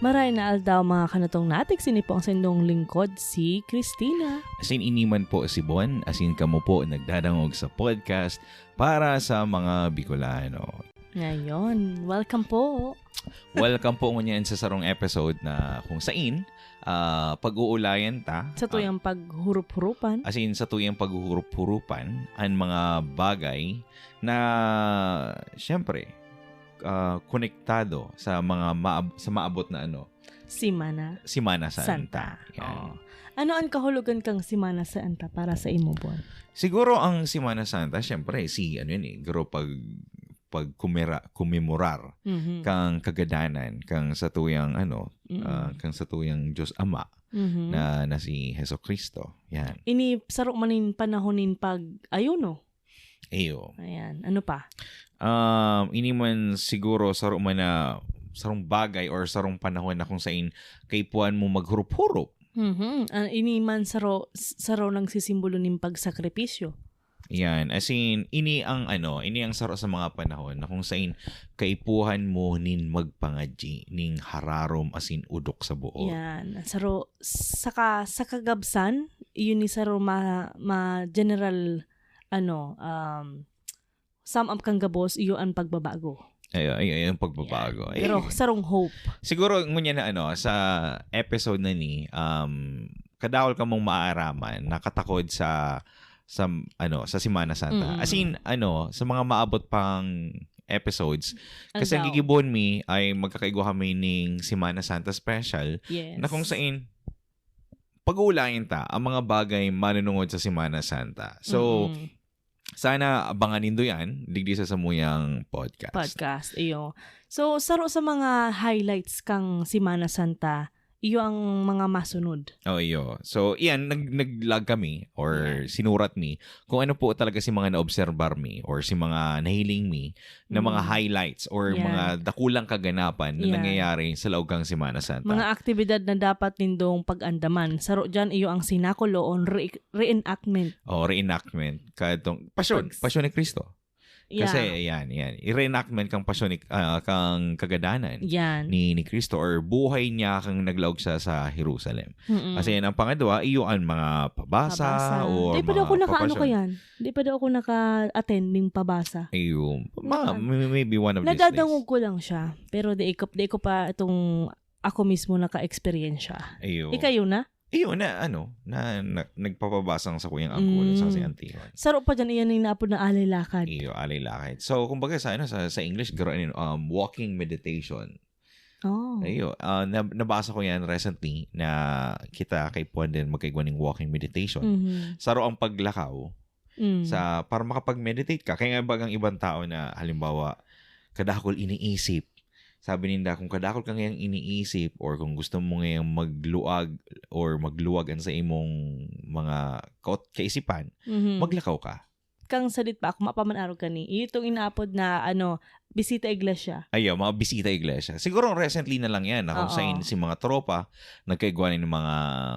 Maray na aldaw mga kanatong natik sini po ang sindong lingkod si Christina. Asin iniman po si Bon, asin kamo po nagdadangog sa podcast para sa mga Bicolano. Ngayon, welcome po. Welcome po ngunyan sa sarong episode na kung sain uh, pag-uulayan ta. Sa tuyang uh, paghurup-hurupan. Asin sa tuyang paghurup-hurupan ang mga bagay na syempre uh, konektado sa mga maab- sa maabot na ano Simana. Simana Santa. Santa. Oh. Ano ang kahulugan kang Simana Santa para sa imo bon? Siguro ang Simana Santa, syempre si ano yun eh, garo pag pag kumira, kumemorar mm-hmm. kang kagadanan kang sa tuyang ano mm-hmm. uh, kang sa tuyang Diyos Ama mm-hmm. na na si Heso Kristo. Yan. Ini sarok manin panahonin pag ayuno. Ayo. Ayan. Ano pa? Um, ini man siguro sa man na sarong bagay or sarong panahon na kung sain kay puan mo maghurup-hurup. Mm-hmm. Uh, ini man saro, saro ng sisimbolo ng pagsakripisyo. Yan. As in, ini ang ano, ini ang saro sa mga panahon na kung sain kaipuhan mo nin magpangadji ning hararom asin udok sa buo. Yan. Saro, saka, sa kagabsan, yun ni saro ma, ma general, ano, um, sum up kang gabos, iyo ang pagbabago. Ay, ay, ay, ang pagbabago. Yeah. Pero sarong hope. Siguro, ngunya na ano, sa episode na ni, um, kadawal ka mong maaaraman, nakatakod sa sa ano sa Semana Santa. Mm-hmm. As in ano sa mga maabot pang episodes kasi ang gigibon mi ay magkakaigo kami ning Semana Santa special yes. na kung saan pag-uulayin ta ang mga bagay manunungod sa Semana Santa. So mm-hmm. Sana abangan nindo yan digdi sa samuyang podcast. Podcast, iyo. So saro sa mga highlights kang Semana Santa iyo ang mga masunod. Oh, iyo. So, iyan, nag, naglag kami or yeah. sinurat mi kung ano po talaga si mga na-observar mi or si mga nahiling mi na mga mm. highlights or yeah. mga dakulang kaganapan na yeah. nangyayari sa Laugang Semana Santa. Mga aktibidad na dapat nindong pag-andaman. Saro dyan, iyo ang sinakulo on re- reenactment. Oh, reenactment. Kadtong, pasyon. Pasyon ni Kristo. Yeah. Kasi yan, yan. I-reenactment kang pasyon uh, kang kagadanan yan. ni ni Kristo or buhay niya kang naglaog sa sa Jerusalem. Mm-mm. Kasi yan ang pangadwa, iyo ang mga pabasa, pabasa. o Di pa daw ako naka-ano ka yan? Di pa daw ako naka-attend ng pabasa. Ayun. Ma, maybe one of these days. ko lang siya. Pero di ko, di ko pa itong ako mismo naka-experience siya. Ayun. Ikayo na? Iyon na ano, na, na nagpapabasang sa kuyang angkol mm. sa si Antijon. Saro pa dyan iyan yung naapod na alay lakad. Iyo, alay lakad. So, kumbaga sa, ano, sa, sa English, gano'n um, walking meditation. Oh. Ayo, uh, nabasa ko yan recently na kita kay Puan din magkaigwa ng walking meditation. Mm-hmm. Saro ang paglakaw mm. sa para makapag-meditate ka. Kaya nga bagang ibang tao na halimbawa kadakol iniisip sabi ninda kung kadakol ka ngayang iniisip or kung gusto mo ngayang magluag or magluwagan sa imong mga kaisipan, mm-hmm. maglakaw ka. Kang salit pa ako mapamanaro ka ni. Itong inaapod na ano, bisita iglesia. Ayo, mga bisita iglesia. Siguro recently na lang yan. Na kung saan si mga tropa, nagkaigwa ng mga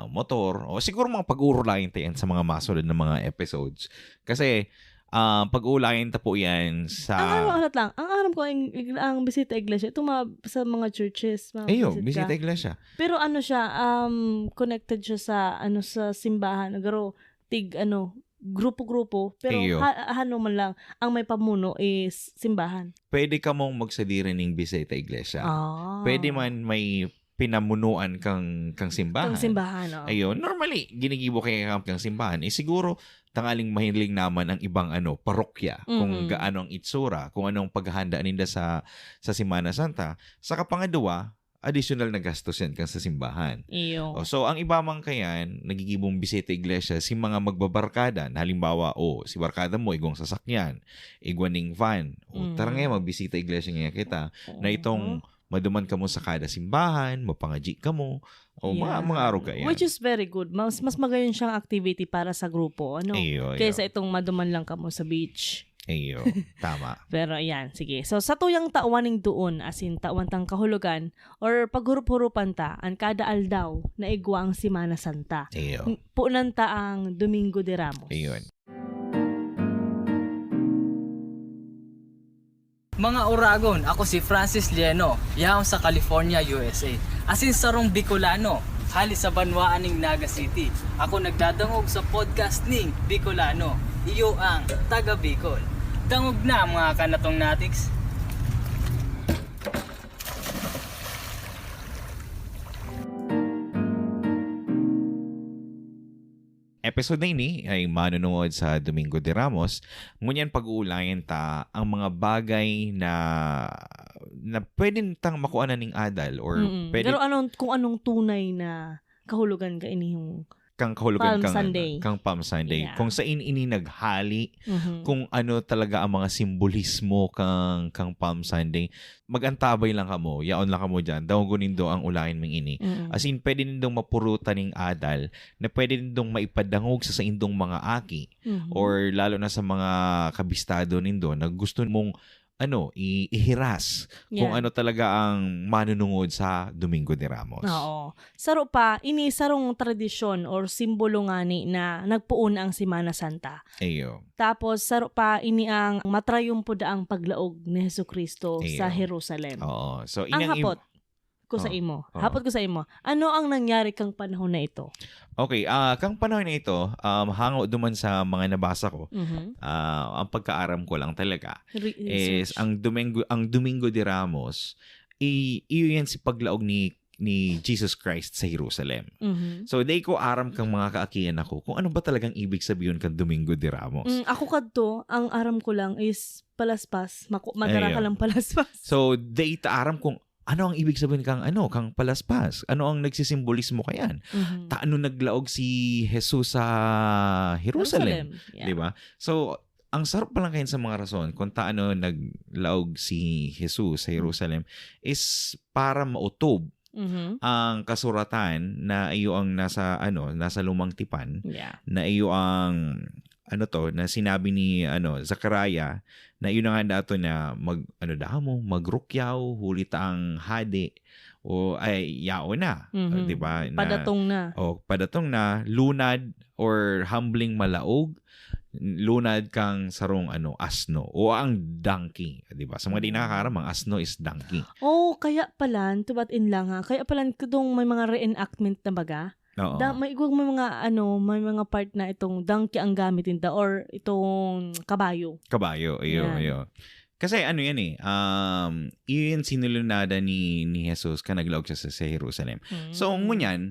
motor. O siguro mga pag-uurlayin tayo sa mga masunod na mga episodes. Kasi, uh, pag-uulayin ta po yan sa... Ang alam lang, ang alam ko ang, ang bisita iglesia, ito mga, sa mga churches. Mga Ayo, bisita iglesia. Pero ano siya, um, connected siya sa, ano, sa simbahan. Nagaro, tig, ano, grupo-grupo. Pero ha, ano man lang, ang may pamuno is simbahan. Pwede ka mong magsadiri ng bisita iglesia. Ah. Pwede man may pinamunuan kang kang simbahan. Kang simbahan, oh. Ayun, normally ginigibo kay kang, simbahan. Eh siguro tangaling mahiling naman ang ibang ano parokya mm-hmm. kung gaano ang itsura, kung anong paghahanda ninda sa sa Semana Santa. Sa kapangadwa, additional na gastos yan kang sa simbahan. Iyo. O, so, ang iba man kayan, nagigibong bisita iglesia, si mga magbabarkada, na halimbawa, o, oh, si barkada mo, igong sasakyan, igwaning van, o, mm. tara ngayon, magbisita iglesia ngayon kita, na itong maduman ka mo sa kada simbahan, mapangaji ka mo, o yeah. mga, mga araw ka yan. Which is very good. Mas, mas magayon siyang activity para sa grupo. Ano? Ayo. Kaysa itong maduman lang ka mo sa beach. Ayo, tama. Pero ayan, sige. So sa tuyang tawaning doon, as in tawan tang kahulugan, or paghurup-hurupan ta, ang kada aldaw na igwa ang Simana Santa. Ayo. Punan ta ang Domingo de Ramos. Ayun. Mga Uragon, ako si Francis Lieno, yaon sa California, USA. Asin sarong Bicolano, hali sa banwaan ng Naga City. Ako nagdadangog sa podcast ning Bicolano, iyo ang taga Bicol. Dangog na mga kanatong natiks. Episode na ini ay manunood sa Domingo de Ramos. Ngunyan pag-uulayan ta ang mga bagay na na pwede tang makuha na ning adal or Mm-mm. pwede Pero anong, kung anong tunay na kahulugan ka ini yung kang kahulugan Palm kang, Sunday. kang Palm Sunday. Yeah. Kung sa ini naghali, Mhm. kung ano talaga ang mga simbolismo kang kang Palm Sunday, magantabay lang kamo, yaon lang kamo diyan. Daw do ang ulain ming ini. Mm-mm. As in, pwede nindong mapurutan ng adal na pwede nindong maipadangog sa sa indong mga aki Mhm. or lalo na sa mga kabistado nindo na gusto mong ano, ihiras kung Yeah. ano talaga ang manunungod sa Domingo de Ramos. Oo. Saro pa, ini sarong tradisyon or simbolo nga ni na nagpuon ang Simana Santa. Ayo. Tapos saro pa ini ang matrayumpo da ang paglaog ni Hesus Kristo sa Jerusalem. Oo. So, ang inang im- hapot ko sa Oo. imo. Oo. Hapot ko sa imo. Ano ang nangyari kang panahon na ito? Okay, ah kang panahon na ito, um, hango duman sa mga nabasa ko, Mhm. ah, ang pagkaaram ko lang talaga Re- is research. ang Domingo ang Domingo de Ramos i iyo yan si paglaog ni ni Jesus Christ sa Jerusalem. Mhm. So, day ko aram kang mga kaakian ako kung ano ba talagang ibig sabihin kang Domingo de Ramos. Mm, ako kadto, ang aram ko lang is palaspas. Maku- magara ka lang palaspas. So, day aram kung ano ang ibig sabihin kang ano, kang palaspas. Ano ang nagsisimbolismo kayan? Mhm. Taano naglaog si Jesus sa Jerusalem, Yeah. 'di ba? So, ang sarap pa lang kayan sa mga rason kung taano naglaog si Jesus sa Jerusalem is para mautob Mhm. ang kasuratan na iyo ang nasa ano, nasa lumang tipan Yeah. na iyo ang ano to na sinabi ni ano Zachariah na yun na nga dato na mag ano daw mo magrukyaw hulit ang hadi o ay yao na Mhm. 'di ba na Padatong na. o padatong na lunad or humbling malaog lunad kang sarong ano asno o ang donkey 'di ba sa mga di nakakaram ang asno is donkey Oh, kaya pala, tubat in lang ha. Kaya pala kung may mga reenactment na baga. Oo Da, may igwag may mga ano, may mga part na itong donkey ang gamitin da or itong kabayo. Kabayo, iyo, Yan. iyo. Kasi ano yan eh, um, iyon sinulunada ni, ni Jesus ka naglaog siya sa, sa Jerusalem. So, Mm. ngunyan,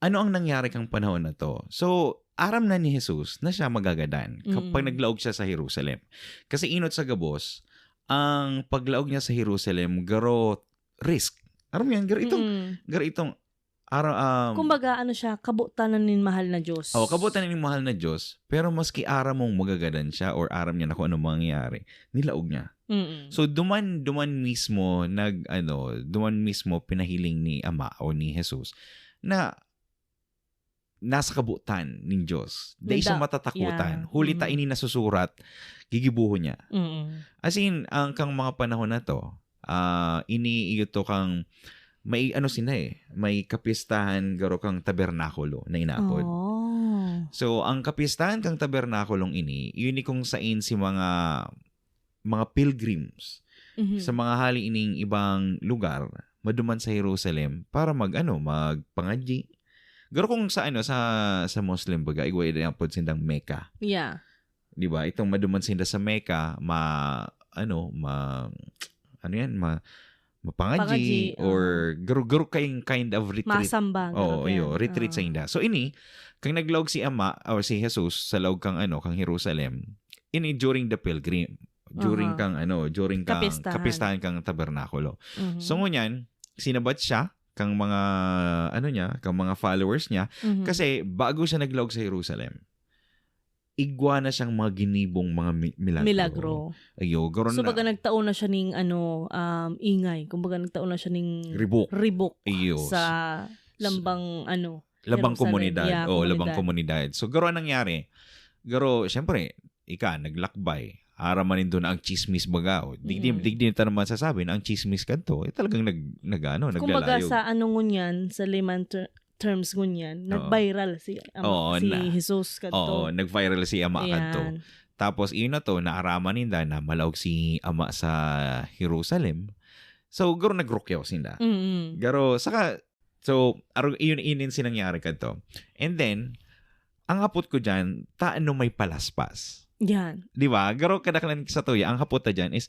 ano ang nangyari kang panahon na to? So, aram na ni Jesus na siya magagadan kapag Mm. naglaog siya sa Jerusalem. Kasi inot sa gabos, ang paglaog niya sa Jerusalem, garo risk. Aram yan, garo itong, Mm-mm. garo itong, aram, um, Kumbaga, ano siya, kabutanan ni mahal na Diyos. Oh, kabutan ni mahal na Diyos, pero maski aram mong magagadan siya or aram niya na kung ano mangyayari, nilaog niya. Mm-mm. So duman duman mismo nag ano, duman mismo pinahiling ni Ama o ni Jesus na nasa kabutan ng Diyos. Dahil sa matatakutan. yeah. Huli ta Mhm. ini nasusurat, gigibuho niya. Mm-mm. As in, ang kang mga panahon na to, ah ini iyo to kang may ano sina eh, may kapistahan garo kang tabernakulo na inapod. Oh. So, ang kapistahan kang tabernakulong ini, yun ni kung sain si mga mga pilgrims Mhm. sa mga hali ining ibang lugar maduman sa Jerusalem para mag ano magpangadji. Garo kung sa ano sa sa Muslim baga igway na pod sindang Mecca, Yeah. di ba? Itong maduman sinda sa Mecca ma ano ma ano yan ma mapangadji Pangadji, or garo kayong kind of retreat Masamba. Oo, iyo, yan. retreat sa Ah. inda. So ini, kang naglog si Ama or si Jesus sa log kang ano, kang Jerusalem, ini during the pilgrim, during Aha. kang ano, during kang Kapistahan. kapistahan kang tabernakulo. Mhm. So ngunyan, sinabat siya kang mga ano niya, kang mga followers niya Mhm. kasi bago siya naglog sa Jerusalem, igwa na siyang mga ginibong mga mi- milagro. milagro. Ayo, garon So na. baga nagtaon na siya ning ano um ingay. Kumbaga nagtaon na siya ning Ribok. ribok Iyo. sa lambang ano. labang komunidad. Yeah, o labang komunidad. komunidad. So, garo ang nangyari. Garo, syempre, ika, naglakbay. Aramanin doon ang chismis baga. O, digdi, Mm. digdi na naman sasabi na ang chismis kanto, eh, talagang nag, nag ano, Kumbaga naglalayog. sa ano ngunyan, sa layman ter- terms ngunyan, nag-viral si, um, Oo, si na- Jesus kadto. Oo, nag-viral si Ama kanto. Ayan. Tapos iyon na to, naaraman ninda na malawag si ama sa Jerusalem. So, garo nagrukyaw sinda. Mm-mm. Garo, saka, so, aro, iyon inin sinangyari ka to. And then, ang hapot ko dyan, taano may palaspas. Yan. Di ba? Garo kadaklan sa tuya, ang hapot ta dyan is,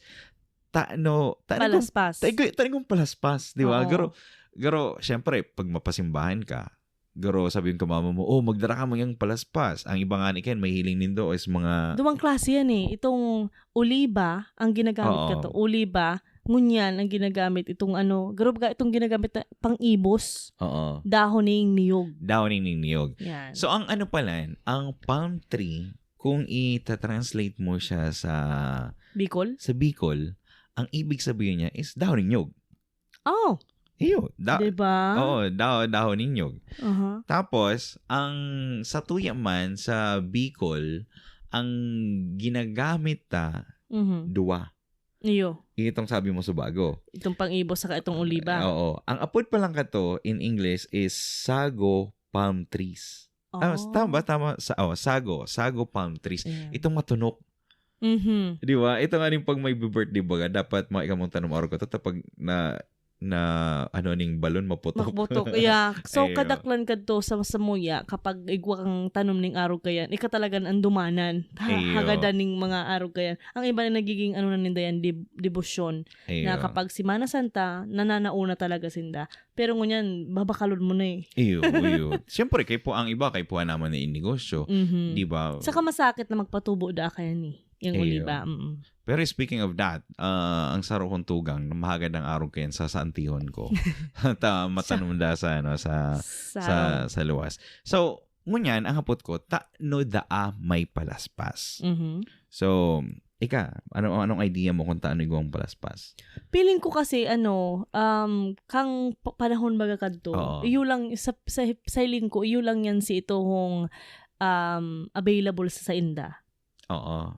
taano, taano Palaspas. Tayo palaspas, di ba? Garo, garo, syempre, pag mapasimbahan ka, garo, sabihin ko mama mo, oh, magdara ka mo yung palaspas. Ang iba nga ni Ken, may hiling nindo is mga, Dumang klase yan eh. Itong oliba, ang ginagamit Oo. ka to. Oliba, ngunyan ang ginagamit. Itong ano, garo ga itong ginagamit na pang-ibos. oo, Dahon ng niyog. downing ng niyog. Yan. So, ang ano pala, ang palm tree, kung ita-translate mo siya sa Bicol? sa Bicol, ang ibig sabihin niya is dahon ng nyog. Oh, Iyo, da, diba? oo, da, dahon ng. Uh-huh. Tapos, ang sa tuya man, sa Bicol, ang ginagamit ta, Mhm. duwa. Iyo. Itong sabi mo subago. Itong pang-ibos saka itong oliba. Oo. Ang apod pa lang ka to in English is sago palm trees. Oh. Ah, tama ba? Tama. Sa, oh, sago. Sago palm trees. Ayan. Itong matunok. Mhm. Di ba? Ito nga rin pag may birthday baga, dapat mga ikamong tanong araw ko to tapag na na ano ning balon maputok. Makbutok. Yeah. So, Ayo. kadaklan ka to sa samuya kapag igwa kang tanom ning araw kayan, ika talagan ang dumanan. Ha, Ayo. hagadan ning mga araw kayan. Ang iba na nagiging ano na ninda yan, dib- debosyon. Na kapag si Mana Santa, nananauna talaga sinda. Pero ngunyan, babakalod mo na eh. Iyo, iyo. Siyempre, kay po ang iba, kay po naman na negosyo. Mhm. Di ba? Saka masakit na magpatubo da kaya ni. Yung Ayo. oliba. Mm-mm. Pero speaking of that, ah, ang saro kong tugang, mahagad ang araw kayan sa saantihon ko. Ta matanong da sa ano sa Sa, sa sa luwas. So, ngunyan ang hapot ko, ta no daa may palaspas. Mhm. So, ika, ano anong idea mo kung taano igawang palaspas? Feeling ko kasi ano, um, kang pa- panahon baga kadto. Iyo lang sa sa, sa hiling ko, iyo lang yan si itong um, available sa, sa inda. Oo.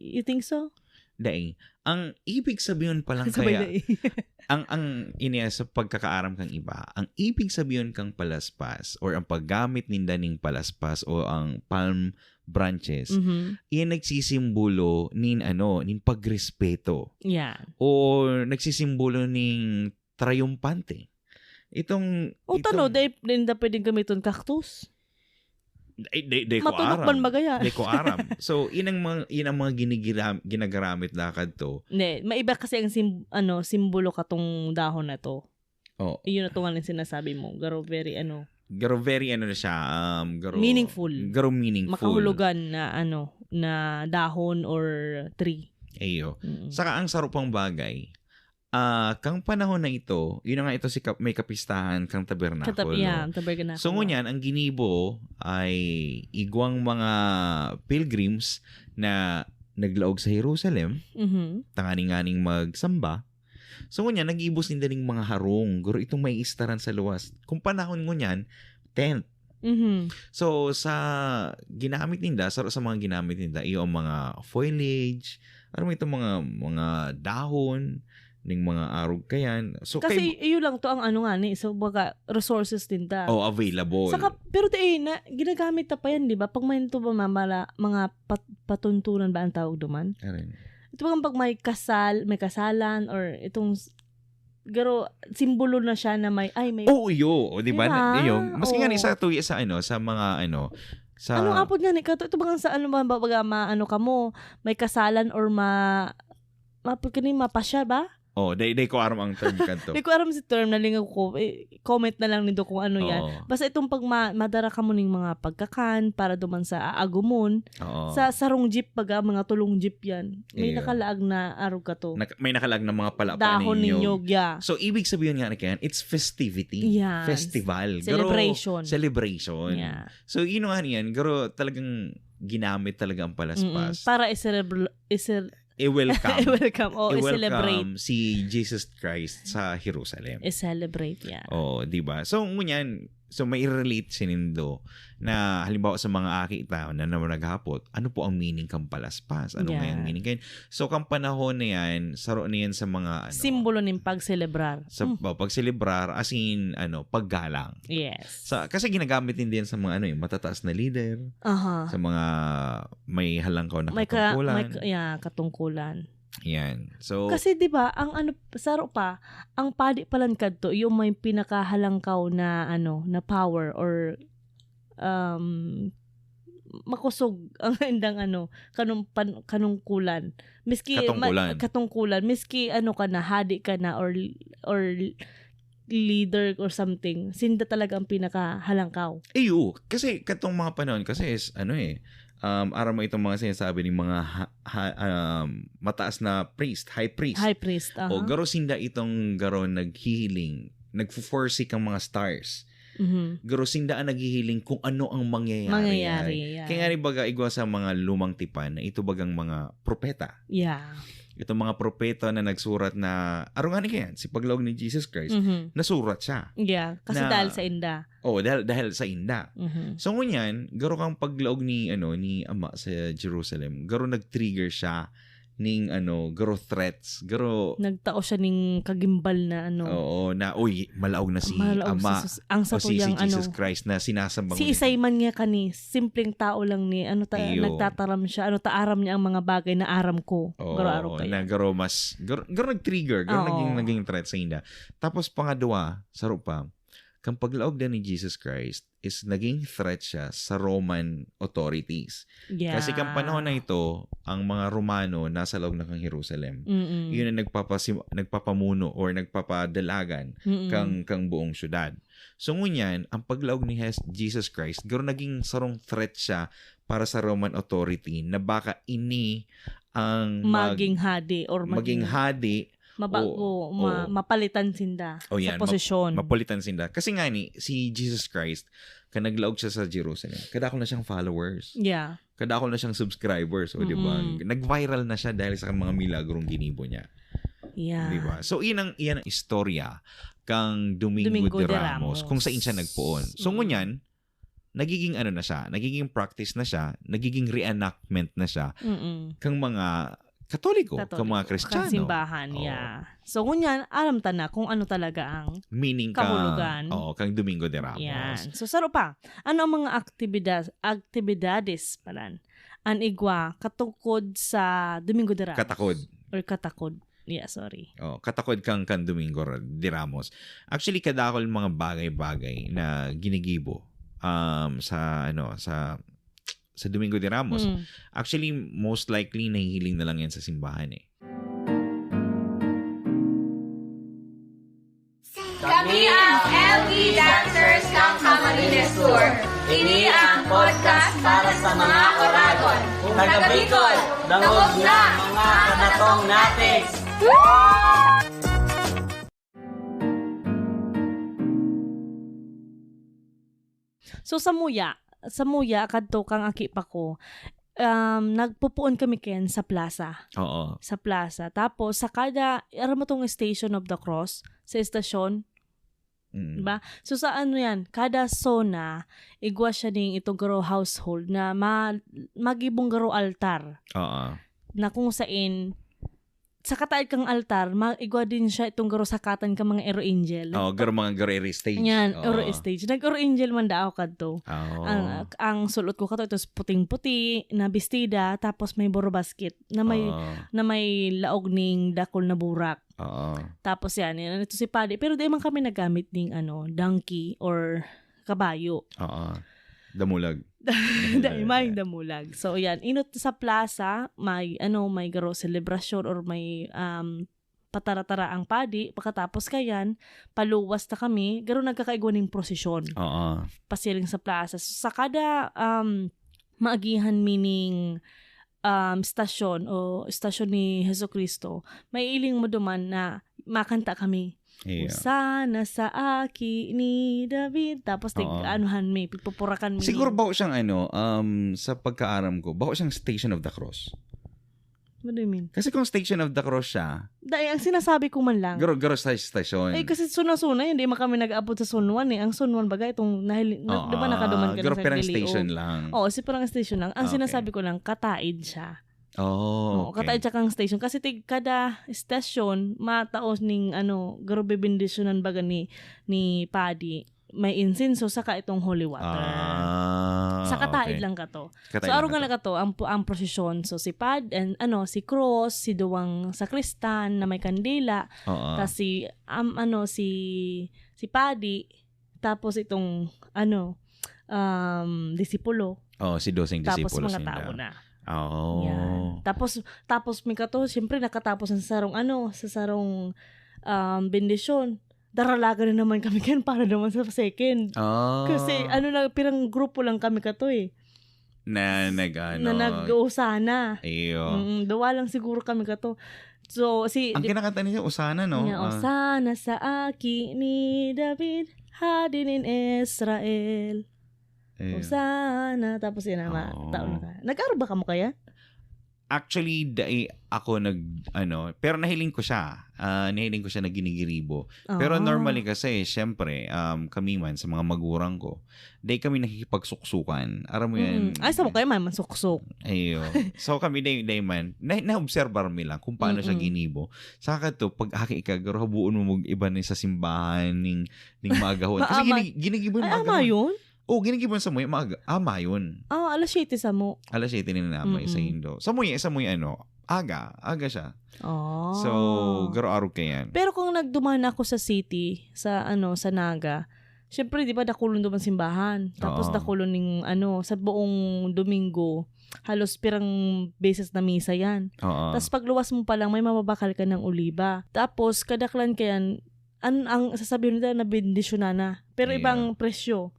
You think so? Daing. Ang ibig sabihin pa lang Sabay kaya, ang ang iniya sa pagkakaaram kang iba, ang ibig sabihin kang palaspas or ang paggamit ninda ning palaspas o ang palm branches, Mhm. iyan nagsisimbolo nin ano, nin pagrespeto Yan. o nagsisimbolo ning triumpante. Itong O tano, dahil pwedeng gamiton cactus. Ay, day, day ko aram. man bagaya. Day ko aram. So, inang mga, inang mga ginigiram, ginagaramit lakad to. Ne, maiba kasi ang sim, ano, simbolo katong dahon na to. Oh, Iyon na to nga sinasabi mo. Garo very ano, garo very ano na siya, um, garo, Meaningful. Garo meaningful. makahulugan na ano, na dahon or tree. Ayo. Mm. Saka ang sarupang bagay, ah kang panahon na ito, yun na nga ito si kap, may kapistahan kang tabernakulo. Katap, yeah, tabernakulo. So ngunyan, ang ginibo ay igwang mga pilgrims na naglaog sa Jerusalem, Mhm. tangani-nganing magsamba. So ngunyan, nag-ibos nila ng mga harong. Guro itong may istaran sa luwas. Kung panahon ngunyan, tent. Mhm. So sa ginamit ninda, sa, sa mga ginamit ninda, iyo ang mga foliage, ano itong mga mga dahon ng mga arog kayan. So Kasi kay, iyo lang to ang ano nga ni, so baga resources din ta. oh, available. Saka, pero te, na, ginagamit na pa yan, di ba? Pag may ito ba mamala, mga pat, patuntunan ba ang tawag duman? Ayan. Ito ba pag may kasal, may kasalan, or itong, garo, simbolo na siya na may, ay, may, Oo, yo, o, di ba? Diba? Iyo, maski nga Oo. ni sa tuya sa ano, sa mga ano, sa anong apod nga ni, kato, ito ba sa ano ba, baga, ma, ano ka mo, may kasalan or ma, mapod ka ni, mapasya ba? Oh, day day ko aram ang term kanto. Hindi ko aram si term na lingaw ko, eh, comment na lang nito kung ano yan. Oo. Basta itong pag ma- madara ka mo ning mga pagkakan para duman sa aagumon, Oo. sa sarong jeep baga mga tulong jeep yan. May Iyo. nakalaag na arog ka to. Nak- may nakalag na mga palapa Dahon ninyo, yeah. So, ibig sabihin nga kayan, it's festivity. Yan. Festival. Garo- Celebration. celebration. Yeah. So, yun nga niyan, garo talagang ginamit talaga ang Mm-mm. palaspas. Para i-celebra- i-cel- I-welcome. i-welcome o i-celebrate. Si Jesus Christ sa Jerusalem. I-celebrate, yeah. Oh, 'di ba? So ngunyan, So may relate si Nindo na halimbawa sa mga aki tao na naman naghapot, ano po ang meaning kang palaspas? Ano Yeah. nga yung meaning kayo? So kang panahon na yan, saro na yan sa mga ano, Simbolo ng pagselebrar. sa Mm, oh, pagselebrar as in ano, paggalang. yes. Sa kasi ginagamit din din sa mga ano eh, matataas na leader, Aha. sa mga may halangkaw na may ka, katungkulan. may ka- yeah, katungkulan. Yan. So Kasi 'di ba, ang ano saro pa, ang padi palan kadto yung may pinakahalangkaw na ano, na power or um makusog ang indang ano kanung pan, kanungkulan miski Katungkulan. katungkulan miski ano ka na hadi ka na or or leader or something sinda talaga ang pinakahalangkaw Ayo, kasi katong mga panahon kasi is ano eh um ara mo itong mga sinasabi ng mga ha- ha- um, mataas na priest, high priest. high priest aha. O garo sinda itong garo naghihiling, nagfo-forsake ang mga stars. Mhm. Garo sinda ang naghihiling kung ano ang mangyayari. mangyayari yeah. Kaya nga baga igwa sa mga lumang tipan na ito bagang mga propeta. yeah Itong mga propeta na nagsurat na arungan yan, si paglawag ni Jesus Christ, Mhm. nasurat siya. yeah kasi Na- dahil sa inda Oh, dahil dahil sa inda. Mhm. So ngunyan, garo kang paglaog ni ano ni Ama sa Jerusalem. Garo nag-trigger siya ning ano, garo threats, garo nagtao siya ning kagimbal na ano oo na uy, malaog na si Malaog Ama si sus- ang o sa si, si tuyang ano Jesus Christ na sinasambang si Isay man niya kani simpleng tao lang ni ano ta Iyo. nagtataram siya ano taaram niya ang mga bagay na aram ko Oo, garo araw na garo mas garo, garo nag-trigger, garo Oo. naging naging threat sa inda. Tapos pangadwa, saro pa, kang paglaog na ni Jesus Christ is naging threat siya sa Roman authorities. yeah. Kasi kang panahon na ito, ang mga Romano nasa loob na kang Jerusalem. Mm-mm. yun ang nagpapasim, nagpapamuno or nagpapadalagan Mm-mm. kang kang buong syudad. So ngunyan, ang paglaog ni Jesus Christ, garo naging sarong threat siya para sa Roman authority na baka ini ang mag- maging hadi or maging maging, hadi mabago Oo, ma- oo. mapalitan sinda O yan, sa posisyon mapulitan sinda. Kasi nga ni, si Jesus Christ, ka naglaog siya sa Jerusalem, kadako na siyang followers. yeah Kadako na siyang subscribers. O, di ba? Mm-mm. Nag-viral na siya dahil sa mga milagrong ginibo niya. yeah Di ba? So, iyan ang, iyan ang istorya kang Domingo, Domingo de de Ramos, Ramos. kung saan siya nagpuon. So, Mm. ngunyan, nagiging ano na siya, nagiging practice na siya, nagiging reenactment na siya Mm-mm. kang mga Katoliko, Katoliko, kang mga Kristiyano. kang simbahan Oo. yeah so kunyan alam ta na kung ano talaga ang Meaning kang, Kahulugan. oo, kang Domingo de Ramos. Yan. So, saro pa. Ano ang mga aktibidad, aktibidades palan? An igwa katungkod sa Domingo de Ramos. Katakod. Or katakod. Yeah, sorry. Oh, katakod kang kang Domingo de Ramos. Actually kadakol mga bagay-bagay na ginigibo um sa ano sa sa Domingo de Ramos. Mm. Actually most likely nahihiling na lang yan sa simbahan eh. Kami ang LD Dancers ng Camarines Tour. Ini ang podcast para sa mga Oragon. Taga Bicol, dangog na mga kanatong natin. So, sa muya, sa muya, kadto kang aki pa ko, um, nagpupuon kami ken sa plaza. Oo. Sa plaza. Tapos, sa kada, aram mo tong Station of the Cross, sa estasyon, Mm. Diba? So sa ano yan, kada zona, igwa siya ning itong garo household na ma, magibong garo altar Oo. na kung saan sa kataid kang altar, maigwa din siya itong garo sakatan ka mga ero angel. Oo, garo mga garo eri stage. Yan, Oo. ero stage. Nag-ero angel man daaw kadto. Oo. Ang ang sulot ko kato ito puting-puti na bestida tapos may boro basket na may Oo. na may laog ning dakol na burak. Oo. Tapos yan, yan ito si Paddy. Pero di man kami nagamit ng ano, donkey or kabayo. Oo. Damulag. Dahil may damulag. So yan, inot sa plaza, may ano, may garo celebration or may um pataratara ang padi. Pagkatapos kayan, paluwas na kami, garo nagkakaigwa ng prosesyon. Oo. Pasiling sa plaza. So, sa kada um maagihan meaning um, stasyon o stasyon ni Heso Kristo, may iling mo duman na makanta kami. Yeah. Sana sa aki ni David. Tapos tig, Oo. anuhan may, pipupurakan mi. Siguro ba siyang ano, um, sa pagkaaram ko, ba siyang Station of the Cross? What do you mean? Kasi kung Station of the Cross siya, Dahil ang sinasabi ko man lang. garo garo sa station. Eh, kasi suna-suna, hindi man kami nag-abot sa Sunwan eh. Ang Sunwan baga, itong, nahil, na, Oo, di ba nakaduman ka garo sa Glilio? station lang. Oo, si parang station lang. Ang Okay. sinasabi ko lang, kataid siya. Oh, kataid siya kang station. Kasi tig, kada station, mataos ning, ano, garobe bendisyonan baga ni, ni Paddy, may insinso saka itong holy water. Ah, sa kataid okay. lang ka to. Kataid so, araw nga lang ka to, ang, ang prosesyon. So, si Pad, and ano, si Cross, si Duwang Sakristan na may kandila, Oo. tapos si, um, ano, si, si Paddy, tapos itong, ano, um, disipulo, Oh, si Dosing tapos Disciples mga tao na. Oh. Yan. Tapos, tapos may kato, siyempre nakatapos sa sarong, ano, sa sarong um, bendisyon. Daralaga na naman kami kan para naman sa second. Oh. Kasi ano lang, pirang grupo lang kami kato eh. na nag ano. na nag-usana. Iyo. Mm, dawa lang siguro kami kato. So, si... Ang kinakanta niya, Usana, no? Nga, Ah, Usana sa aki ni David, hadin in Israel. Iyo. Usana. Tapos yun naman, Oo. taon na ka. Nag-aaral ba ka mo kaya? Actually, dai ako nag, ano, pero nahiling ko siya. Ah, nahiling ko siya na ginigiribo. Pero Ah. normally kasi, syempre, um, kami man, sa mga magurang ko, dahil kami nakikipagsuksukan. Aram mo yan. Mm. Ay, sa mo kayo man, mansuksok. Ayo. So kami day, day man, na, na-observe mi lang kung paano siya Mm-mm. ginibo. Saka to, pag haki ka, garo habuon mo mag iba ni sa simbahan, ning, ning maagahon. Kasi Maama- ginig, ginigibon Ay, ama yun? Oh, ginigibon sa muya, maaga. Ama yun. Ah, alas 7 sa mo. Alas 7 na naman sa Mm-mm. Indo. Sa muya, sa muya ano, aga. Aga siya. Oh. So, garo araw ka yan. Pero kung nagduman ako sa city, sa ano, sa Naga, syempre, di ba, dakulon duman simbahan. Tapos Oo. dakulon ng, ano, sa buong Domingo, halos pirang beses na misa yan. Oo. Tapos pagluwas mo pa lang, may mababakal ka ng oliba. Tapos, kadaklan ka yan, an, ang sasabihin nila na bendisyonan na. Pero Yeah. ibang presyo.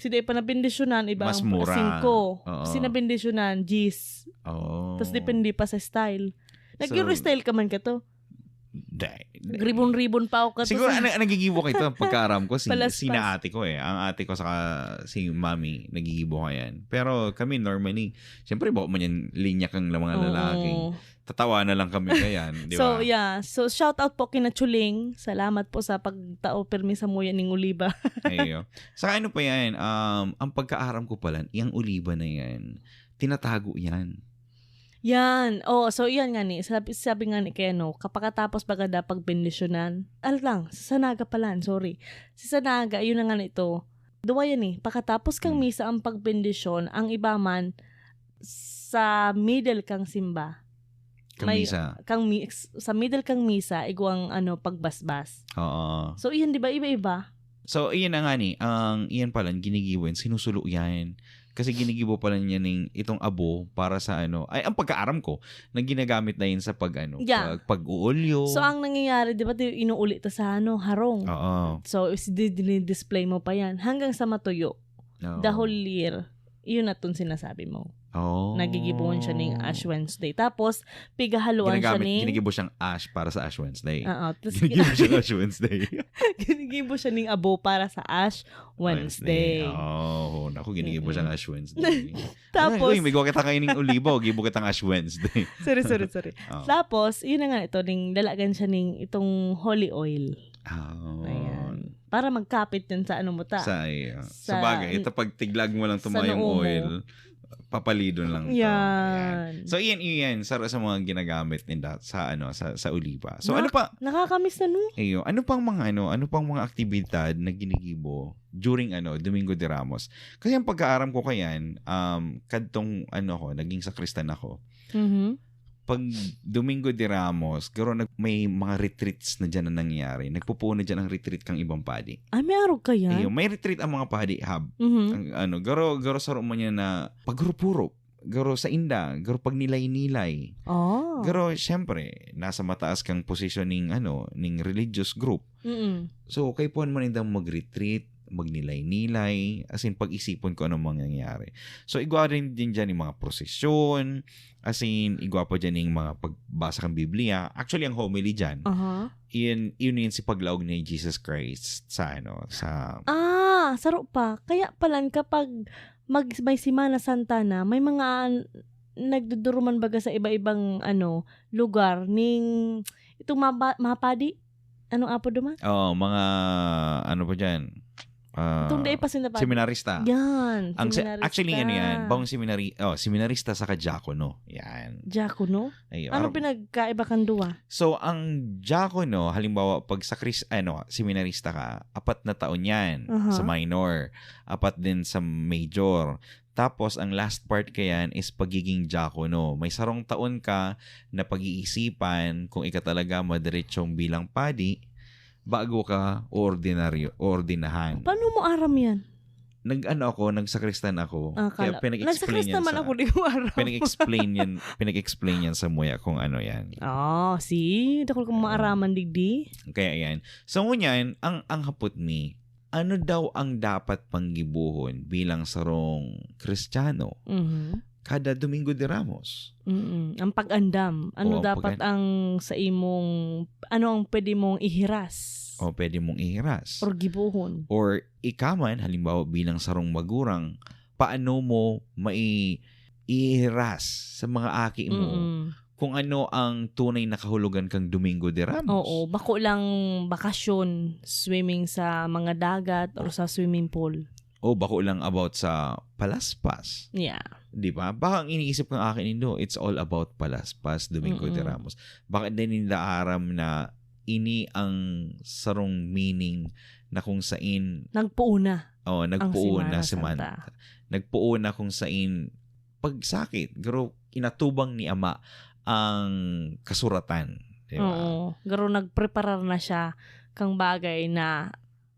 Si di pa na bendisyonan, ibang Mas mura. 5. Oo. Si na bendisyonan, G's. oh. Tapos depende pa sa style. nag So- style ka man ka to. Day. Ribon-ribon pa ako ka to. Siguro, sa- ano, nagigibo kayo ito, pagkaaram ko, si, Palaspas. si na ate ko eh. Ang ate ko saka si mami, nagigibo ka yan. Pero kami normally, syempre, bako man yan, linya kang mga lalaki. Oo. Tatawa na lang kami kayan, di ba? So, yeah. So, shout out po kina Chuling. Salamat po sa pagtao permi sa muya ng Oliba. Ayo. Saka ano pa yan, um, ang pagkaaram ko pala, yung oliba na yan, tinatago yan. Yan. Oh, so yan nga ni. Sabi, sabi nga ni kaya no, kapag katapos bagada pag bendisyonan, al lang, sa Sanaga pala, sorry. Sa Sanaga, yun na nga ito. Duwa yan eh. Pagkatapos kang Hmm. misa ang pagbendisyon, ang iba man, sa middle kang simba. May- Kamisa. Kang, sa middle kang misa, iguang ano, pagbasbas. Oo. So, iyan, di ba? Iba-iba. So, iyan na nga ni, ang iyan pala, ginigiwan, sinusulo yan. Kasi ginigibo pala niya ng itong abo para sa ano, ay ang pagkaaram ko, na ginagamit na yun sa pag ano, Yeah. pag, pag-uulyo. So, ang nangyayari, di ba, inuulit sa ano, harong. Oo. So, is display mo pa yan. Hanggang sa matuyo. Oo. The whole year. Yun na tun sinasabi mo. Oh. Nagigibuhan siya ng Ash Wednesday. Tapos, pigahaluan siya ng... ginigibo siyang ash para sa Ash Wednesday. Oo. Tapos, ginigibo siyang Ash Wednesday. ginigibo siya ng abo para sa Ash Wednesday. Oh, naku, ginigibo Mm-mm. siyang Ash Wednesday. Tapos, Ay, uy, may gawa kita kayo ng olibo, gibo kitang Ash Wednesday. sorry, sorry, sorry. Oh. Tapos, yun na nga ito, ning dalagan siya ng itong holy oil. Oh. Ayan. Para magkapit yun sa ano mo ta. Sa, iyo. sa, Sa- bagay, ito pag tiglag mo lang tumayong noo mo. Oil, papalidon lang to. Ayan. Yan. So, iyan, iyan. Sa, sa mga ginagamit nila sa, ano, sa, sa oliba. So, Na- ano pa, Nakakamiss na no? Ayo, ano pang mga ano, ano pang mga aktibidad na ginigibo during ano, Domingo de Ramos? Kasi ang pagkaaram ko kayan, um, kadtong ano ko, naging sakristan ako. Mhm. Pag Domingo de Ramos, garo nag may mga retreats na diyan na nangyayari. Nagpupuno diyan ng retreat kang ibang padi. Ay, may araw ka yan? Ayo, may retreat ang mga padi hub. Mhm. Ang, ano, garo garo sa niya na pagurupuro. Garo sa inda, garo pag nilay-nilay. Oh. Garo syempre, nasa mataas kang posisyon ning ano, ning religious group. Mm-mm. So, kay puan man indang mag-retreat, magnilay-nilay, as in pag-isipon ko anong mangyayari. So, igwa rin din dyan yung mga prosesyon, as in, igwa pa dyan yung mga pagbasa ng Biblia. Actually, ang homily dyan, Aha. yun, yun yung si paglaog ni Jesus Christ sa, ano, sa, Ah, saro pa. Kaya palan kapag mag may Simana Santa na, may mga nagduduruman baga sa iba-ibang ano lugar ning itong mapa, mapadi anong apo duman Oh, mga ano pa diyan? Ah, itong day pa sinapadi seminarista. yan Ang se- seminarista. actually ano yan, bang seminary, oh, seminarista sa diakono. Yan. Diakono? Ayun. Ano pinagkaiba kan duwa? So, ang diakono, halimbawa, pag sa Chris, ano, seminarista ka, apat na taon yan Aha. sa minor. Apat din sa major. Tapos, ang last part ka yan is pagiging diakono. May sarong taon ka na pag-iisipan kung ika talaga madiretsong bilang padi bago ka ordinaryo, ordinahan. Paano mo aram yan? Nag-ano ako, nagsakristan ako. Ah, kaya kala. pinag-explain Nagsakris yan naman sa... ako di ko aram. pinag-explain yan, pinag-explain yan sa muya kung ano yan. Oh, see? Dako ko maaraman digdi. Kaya yan. So ngunyan, ang ang hapot ni, ano daw ang dapat panggibuhon bilang sarong Kristiyano Mhm. Kada Domingo de Ramos? Mm-mm. Ang pag-andam. Ano ang dapat pag- ang sa imong ano ang pwede mong ihiras O pwede mong ihiras. or gibuhon? Or ikaman, halimbawa bilang sarong magurang, paano mo mai ihiras sa mga aki mo Mm-mm. kung ano ang tunay na kahulugan kang Domingo de Ramos? Oo, bako lang bakasyon, swimming sa mga dagat or sa swimming pool. O bako lang about sa palaspas. Yeah. Di ba? Baka ang iniisip ng akin nindo, it's all about palaspas, Domingo de Mm-mm. Ramos. Bakit din nila aram na ini ang sarong meaning na kung sain, Nagpuuna oh, nagpuuna si Man. Santa. Nagpuuna kung sain pagsakit. Pero inatubang ni Ama ang kasuratan. Di ba? Oo. Garo nagpreparar na siya kang bagay na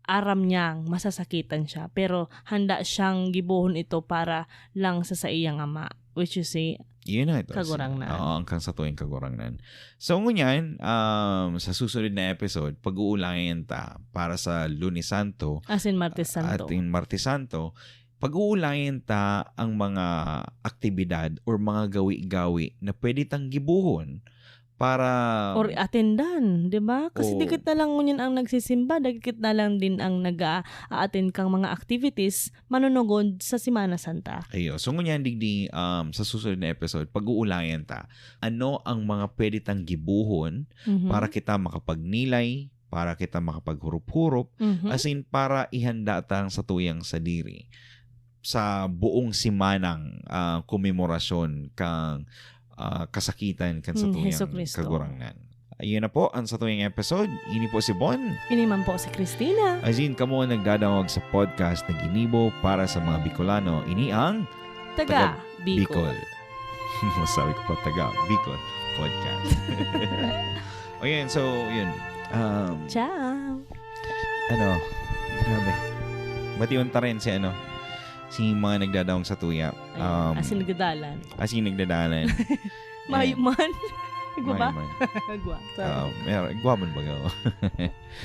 aram niyang masasakitan siya. Pero handa siyang gibuhon ito para lang sa sa iyang ama. Which you say, Yun na ito. Kagurangnan. Oo, ang kang sa tuwing kagurangnan. So, ngunyan, um, sa susunod na episode, pag-uulayan ta para sa Lunes Santo, as in Martes Santo. ating Martes Santo, pag-uulayan ta ang mga aktibidad or mga gawi-gawi na pwede tang gibuhon para Or attendan, di ba? Kasi Oo. dikit na lang ngunyan ang nagsisimba, dikit na lang din ang nag-a-attend kang mga activities manunugod sa Simana Santa. Ayo, so ngunyan digdi um, sa susunod na episode, pag-uulayan ta ano ang mga pwede tang gibuhon Mhm. para kita makapagnilay, para kita makapaghurup-hurup, Mhm. As in, para ihanda tang sa tuyang sadiri sa buong simanang ah, komemorasyon kang ah, kasakitan kan sa Hmm, tuyang Jesucristo. kagurangnan. Ayun na po ang sa tuyang episode. Ini po si Bon. Ini man po si Christina. As in, kamo ang nagdadawag sa podcast na Ginibo para sa mga Bicolano. Ini ang Taga, Bicol. Bicol. Masabi ko po, taga Bicol podcast. o yun, so yun. Um, Ciao. ano, grabe. Batiwan ta rin si ano, si mga nagdadawang sa tuya. Um, Ayun, as in nagdadalan. as in nagdadalan. Mayo man. Gwa ba? Mayaman. Gwa. Sorry. Um, mer- gwaman ba gaw?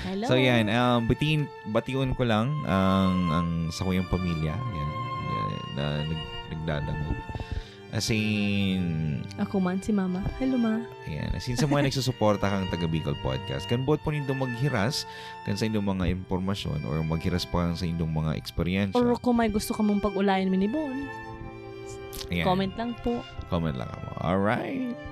Hello. so yan, um, batiin, batiun ko lang ang, ang sa kuyang pamilya. Yan, yan, na nag, nagdadangog. As in, Ako man, si Mama. Hello, Ma. Ayan. As in, sa mga nagsusuporta kang taga Bicol Podcast, kan bot po nindo maghiras kan sa inyong mga impormasyon or maghiras pa sa inyong mga experience. Or kung may gusto ka mong pag-ulayan minibon, Ayan. comment lang po. Comment lang ako. Alright.